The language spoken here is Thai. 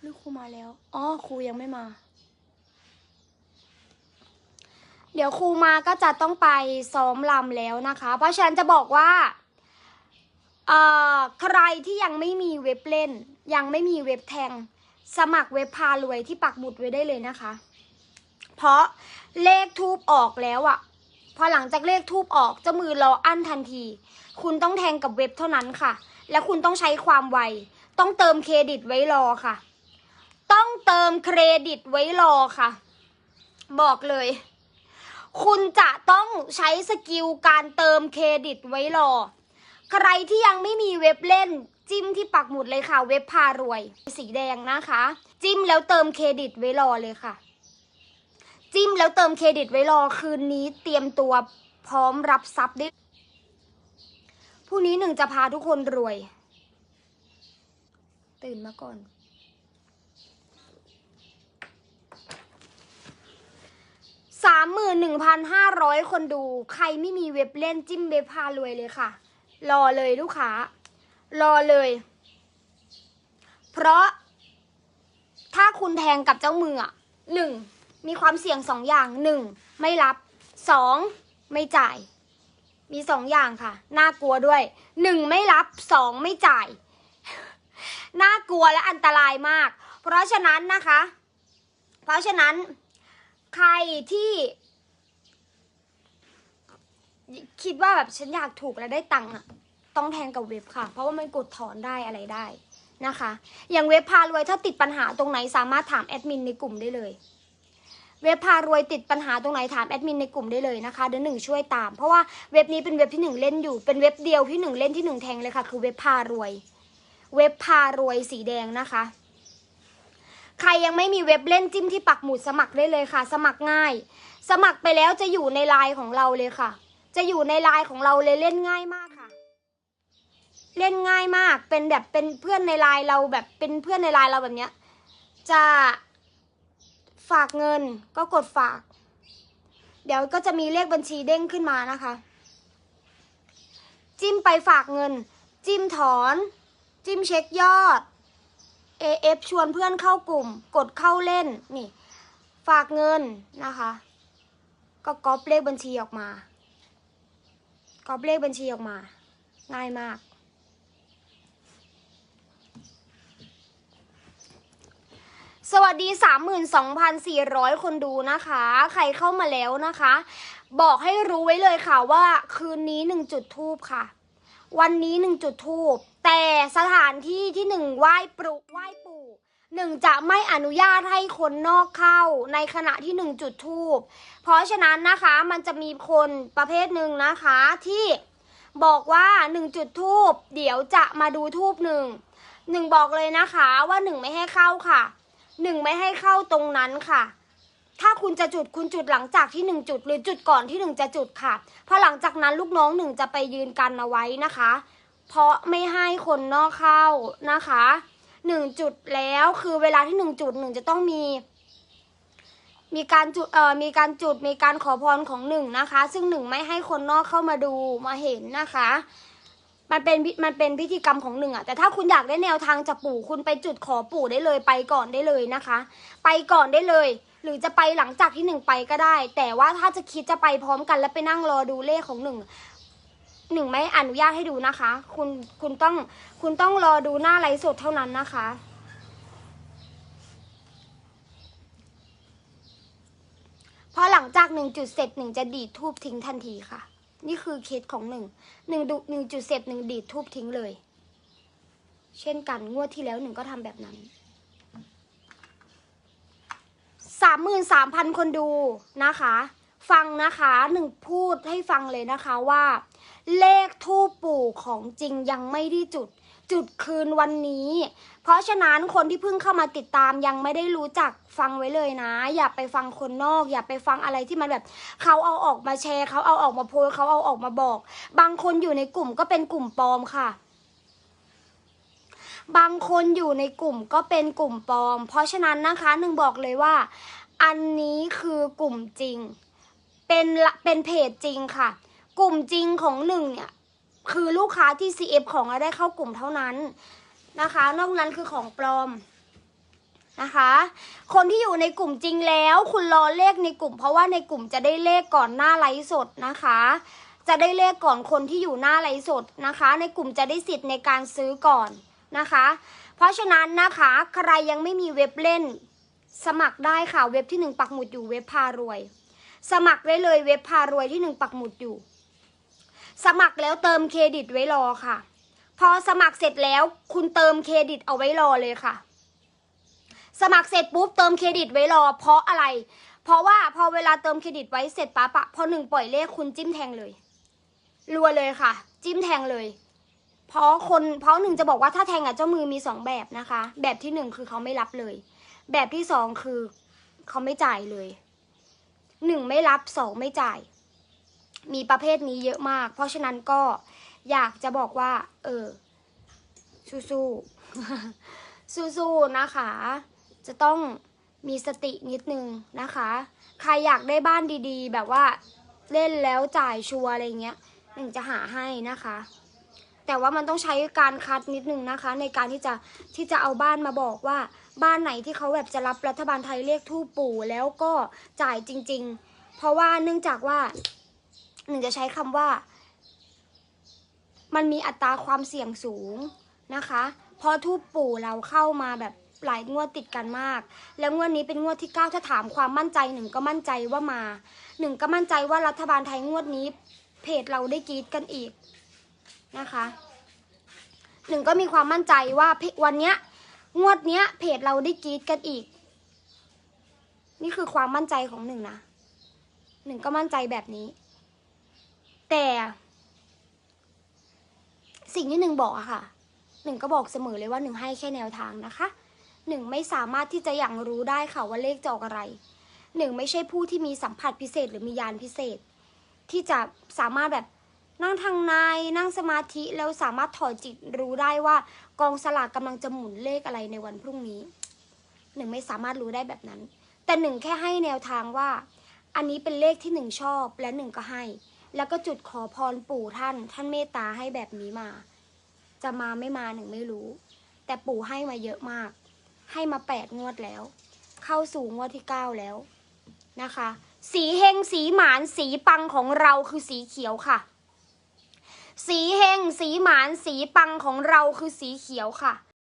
หรือครูมาแล้วอ๋อครูยังไม่มา เดี๋ยวครูมาก็จะต้องไปซ้อมลำแล้วนะคะ เพราะฉะนั้นจะบอกว่าเอ่อใครที่ยังไม่มีเว็บเล่น ยังไม่มีเว็บแทง สมัครเว็บพารวยที่ปักหมุดไว้ได้เลยนะคะ เพราะเลขทูบออกแล้วอะพอหลังจากเลขทูบออกจ้ามือรออั้นทันที คุณต้องแทงกับเว็บเท่านั้นค่ะ และคุณต้องใช้ความไว ต้องเติมเครดิตไว้รอค่ะ ต้องเติมเครดิตไว้รอค่ะ บอกเลย คุณจะต้องใช้สกิลการเติมเครดิตไว้รอ ใครที่ยังไม่มีเว็บเล่น จิ้มที่ปักหมุดเลยค่ะ เว็บพารวย สีแดงนะคะ จิ้มแล้วเติมเครดิตไว้รอเลยค่ะ จิ้มแล้วเติมเครดิตไว้รอคืนนี้เตรียมตัวพร้อมรับทรัพย์ได้พรุ่งนี้หนึ่งจะพาทุกคนรวย ตื่นมาก่อน สามหมื่นหนึ่งพันห้าร้อยคนดู ใครไม่มีเว็บเล่นจิ้มเว็บพารวยเลยค่ะ รอเลยลูกค้า รอเลย เพราะ ถ้าคุณแทงกับเจ้ามืออะหนึ่งมีความเสี่ยงสองอย่างหนึ่งไม่รับสองไม่จ่าย มีสองอย่างค่ะ น่ากลัวด้วยหนึ่งไม่รับสองไม่จ่าย น่ากลัวและอันตรายมาก เพราะฉะนั้นนะคะ เพราะฉะนั้น ใครที่ คิดว่าแบบฉันอยากถูกและได้ตังค์อะต้องแทงกับเว็บค่ะ เพราะว่ามันกดถอนได้อะไรได้นะคะ อย่างเว็บพารวยถ้าติดปัญหาตรงไหนสามารถถามแอดมินในกลุ่มได้เลย เว็บพารวยติดปัญหาตรงไหนถามแอดมินในกลุ่มได้เลยนะคะเดี๋ยวหนึ่งช่วยตาม เพราะว่าเว็บนี้เป็นเว็บที่หนึ่งเล่นอยู่ เป็นเว็บเดียวที่หนึ่งเล่นที่หนึ่งแทงเลยค่ะ คือเว็บพารวย เว็บพารวยสีแดงนะคะ ใครยังไม่มีเว็บเล่นจิ้มที่ปักหมุดสมัครได้เลยค่ะ สมัครง่าย สมัครไปแล้วจะอยู่ในไลน์ของเราเลยค่ะ จะอยู่ในไลน์ของเราเลยเล่นง่ายมากค่ะ เล่นง่ายมากเป็นแบบเป็นเพื่อนในไลน์เราแบบเป็นเพื่อนในไลน์เราแบบเนี้ย จะฝากเงินก็กดฝาก เดี๋ยวก็จะมีเลขบัญชีเด้งขึ้นมานะคะ จิ้มไปฝากเงิน จิ้มถอน จิ้มเช็คยอด AF ชวนเพื่อนเข้ากลุ่ม กดเข้าเล่นนี่ ฝากเงินนะคะ ก็ก๊อปเลขบัญชีออกมาก๊อปเลขบัญชีออกมา ง่ายมาก สวัสดี 32,400 คนดูนะคะ ใครเข้ามาแล้วนะคะ บอกให้รู้ไว้เลยค่ะว่าคืนนี้หนึ่งจุดทูบค่ะ วันนี้หนึ่งจุดทูบแต่สถานที่ที่หนึ่งไหว้ปรุไหว้ปู่หนึ่งจะไม่อนุญาตให้คนนอกเข้าในขณะที่หนึ่งจุดทูบเพราะฉะนั้นนะคะมันจะมีคนประเภทหนึ่งนะคะที่บอกว่าหนึ่งจุดทูบเดี๋ยวจะมาดูทูบหนึ่งหนึ่งบอกเลยนะคะว่าหนึ่งไม่ให้เข้าค่ะหนึ่งไม่ให้เข้าตรงนั้นค่ะ ถ้าคุณจะจุดคุณจุดหลังจากที่หนึ่งจุด หรือจุดก่อนที่หนึ่งจะจุดค่ะ เพราะหลังจากนั้นลูกน้องหนึ่งจะไปยืนกันเอาไว้นะคะ เพราะไม่ให้คนนอกเข้านะคะหนึ่งจุดแล้วคือเวลาที่หนึ่งจุดหนึ่งจะต้องมี มีการจุดเอ่อมีการจุดมีการขอพรของหนึ่งนะคะ ซึ่งหนึ่งไม่ให้คนนอกเข้ามาดูมาเห็นนะคะมันเป็นมันเป็นพิธีกรรมของหนึ่งอะแต่ถ้าคุณอยากได้แนวทางจากปู่คุณไปจุดขอปู่ได้เลยไปก่อนได้เลยนะคะ ไปก่อนได้เลย หรือจะไปหลังจากที่หนึ่งไปก็ได้ แต่ว่าถ้าจะคิดจะไปพร้อมกันแล้วไปนั่งรอดูเลขของหนึ่งหนึ่งไม่อนุญาตให้ดูนะคะ คุณคุณต้องคุณต้องรอดูหน้าไลฟ์สดเท่านั้นนะคะพอหลังจากหนึ่งจุดเสร็จหนึ่งจะดีดทูบทิ้งทันทีค่ะ นี่คือเคสของหนึ่งหนึ่งดูหนึ่งจุดเสร็จหนึ่งดีดทูบทิ้งเลย เช่นกันงวดที่แล้วหนึ่งก็ทำแบบนั้น สามหมื่นสามพันคนดูนะคะ ฟังนะคะหนึ่งพูดให้ฟังเลยนะคะว่า เลขทูปปู่ของจริงยังไม่ได้จุด จุดคืนวันนี้ เพราะฉะนั้นคนที่เพิ่งเข้ามาติดตามยังไม่ได้รู้จักฟังไว้เลยนะ อย่าไปฟังคนนอก อย่าไปฟังอะไรที่มันแบบ เขาเอาออกมาแชร์ เขาเอาออกมาโพสเขาเอาออกมาบอก บางคนอยู่ในกลุ่มก็เป็นกลุ่มปลอมค่ะ บางคนอยู่ในกลุ่มก็เป็นกลุ่มปลอม เพราะฉะนั้นนะคะหนึ่งบอกเลยว่า อันนี้คือกลุ่มจริง เป็นเป็นเพจจริงค่ะ กลุ่มจริงของหนึ่งเนี่ยคือลูกค้าที่ CF ของเราได้เข้ากลุ่มเท่านั้นนะคะ นอกนั้นคือของปลอมนะคะ คนที่อยู่ในกลุ่มจริงแล้ว คุณรอเลขในกลุ่ม เพราะว่าในกลุ่มจะได้เลขก่อนหน้าไลฟ์สดนะคะ จะได้เลขก่อนคนที่อยู่หน้าไลฟ์สดนะคะ ในกลุ่มจะได้สิทธิ์ในการซื้อก่อน นะคะ เพราะฉะนั้นนะคะใครยังไม่มีเว็บเล่น สมัครได้ค่ะเว็บที่หนึ่งปักหมุดอยู่เว็บพารวย สมัครได้เลยเว็บพารวยที่หนึ่งปักหมุดอยู่ สมัครแล้วเติมเครดิตไว้รอค่ะ พอสมัครเสร็จแล้วคุณเติมเครดิตเอาไว้รอเลยค่ะ สมัครเสร็จปุ๊บเติมเครดิตไว้รอ เพราะอะไร เพราะว่าพอเวลาเติมเครดิตไว้เสร็จปั๊บอะพอหนึ่งปล่อยเลขคุณจิ้มแทงเลยรัวเลยค่ะ จิ้มแทงเลย เพราะคนเพราะหนึ่งจะบอกว่าถ้าแทงอะเจ้ามือมีสองแบบนะคะ แบบที่หนึ่งคือเขาไม่รับเลย แบบที่สองคือเขาไม่จ่ายเลยหนึ่งไม่รับสองไม่จ่าย มีประเภทนี้เยอะมาก เพราะฉะนั้นก็อยากจะบอกว่า เออ สู้ๆสู้ๆนะคะ จะต้องมีสตินิดนึงนะคะ ใครอยากได้บ้านดีๆ แบบว่าเล่นแล้วจ่ายชัวอะไรเงี้ยหนึ่งจะหาให้นะคะ แต่ว่ามันต้องใช้การคัดนิดนึงนะคะ ในการที่จะที่จะเอาบ้านมาบอกว่า บ้านไหนที่เขาแบบจะรับรัฐบาลไทยเรียกทูปปู่แล้วก็จ่ายจริง ๆ เพราะว่าเนื่องจากว่าหนึ่งจะใช้คำว่า มันมีอัตราความเสี่ยงสูงนะคะเพราะทูปปู่เราเข้ามาแบบหลายงวดติดกันมาก แล้วงวดนี้เป็นงวดที่เก้าถ้าถามความมั่นใจหนึ่งก็มั่นใจว่ามาหนึ่งก็มั่นใจว่ารัฐบาลไทยงวดนี้ เพจเราได้กรีดกันอีก นะคะหนึ่งก็มีความมั่นใจว่าวันเนี้ยงวดเนี้ยเพจเราได้กรีดกันอีก นี่คือความมั่นใจของหนึ่งนะหนึ่งก็มั่นใจแบบนี้ แต่สิ่งที่หนึ่งบอกอะค่ะหนึ่งก็บอกเสมอเลยว่าหนึ่งให้แค่แนวทางนะคะหนึ่งไม่สามารถที่จะอย่างรู้ได้ค่ะว่าเลขจะออกอะไรหนึ่งไม่ใช่ผู้ที่มีสัมผัสพิเศษหรือมียานพิเศษ ที่จะสามารถแบบ นั่งทางในนั่งสมาธิแล้วสามารถถอดจิตรู้ได้ว่ากองสลากกำลังจะหมุนเลขอะไรในวันพรุ่งนี้หนึ่งไม่สามารถรู้ได้แบบนั้น แต่หนึ่งแค่ให้แนวทางว่า อันนี้เป็นเลขที่หนึ่งชอบและหนึ่งก็ให้ แล้วก็จุดขอพรปู่ท่าน ท่านเมตตาให้แบบนี้มา จะมาไม่มาหนึ่งไม่รู้ แต่ปู่ให้มาเยอะมาก ให้มาแปดงวดแล้ว เข้าสู่งวดที่เก้าแล้วนะคะ สีเฮงสีหมานสีปังของเราคือสีเขียวค่ะ สีเฮงสีหมานสีปังของเราคือสีเขียวค่ะ